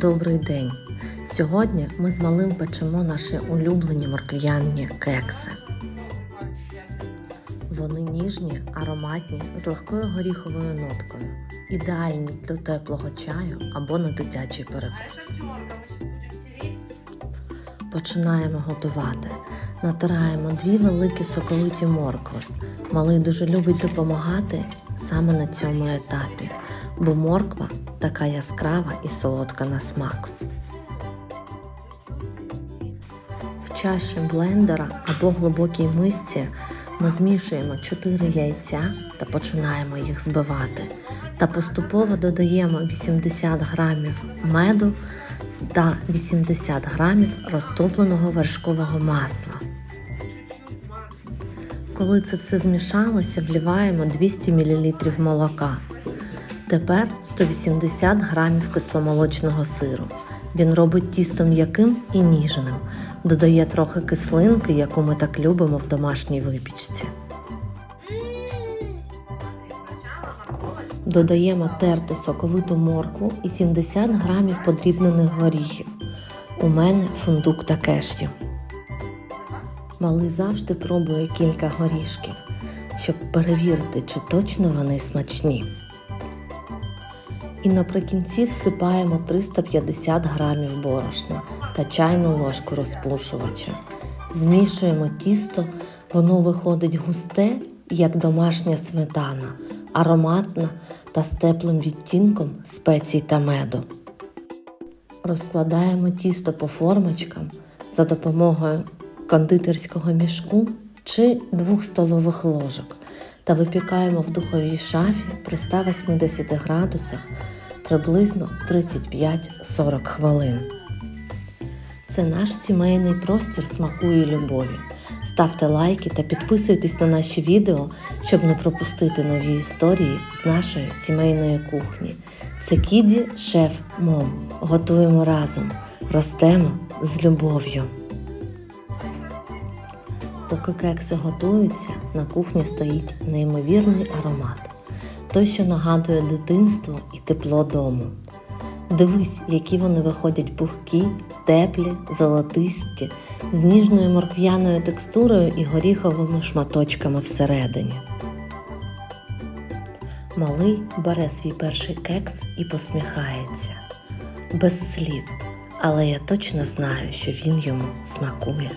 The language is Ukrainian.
Добрий день! Сьогодні ми з малим печемо наші улюблені моркв'яні кекси. Вони ніжні, ароматні, з легкою горіховою ноткою, ідеальні для теплого чаю або на дитячий перекус. Починаємо готувати. Натираємо дві великі соковиті моркви. Малий дуже любить допомагати саме на цьому етапі, бо морква така яскрава і солодка на смак. В чаші блендера або глибокій мисці ми змішуємо 4 яйця та починаємо їх збивати. Та поступово додаємо 80 грамів меду та 80 грамів розтопленого вершкового масла. Коли це все змішалося, вливаємо 200 мл молока. Тепер 180 грамів кисломолочного сиру. Він робить тісто м'яким і ніжним, додає трохи кислинки, яку ми так любимо в домашній випічці. Додаємо терту соковиту моркву і 70 грамів подрібнених горіхів. У мене фундук та кешю. Малий завжди пробує кілька горішків, щоб перевірити, чи точно вони смачні. І наприкінці всипаємо 350 грамів борошна та чайну ложку розпушувача. Змішуємо тісто, воно виходить густе, як домашня сметана, ароматна та з теплим відтінком спецій та меду. Розкладаємо тісто по формочкам за допомогою кондитерського мішку чи двох столових ложок та випікаємо в духовій шафі при 180 градусах приблизно 35-40 хвилин. Це наш сімейний простір смаку і любові. Ставте лайки та підписуйтесь на наші відео, щоб не пропустити нові історії з нашої сімейної кухні. Це Кіді Шеф Мом. Готуємо разом, ростемо з любов'ю. Поки кекси готуються, на кухні стоїть неймовірний аромат. Той, що нагадує дитинство і тепло дому. Дивись, які вони виходять пухкі, теплі, золотисті, з ніжною моркв'яною текстурою і горіховими шматочками всередині. Малий бере свій перший кекс і посміхається. Без слів, але я точно знаю, що він йому смакує.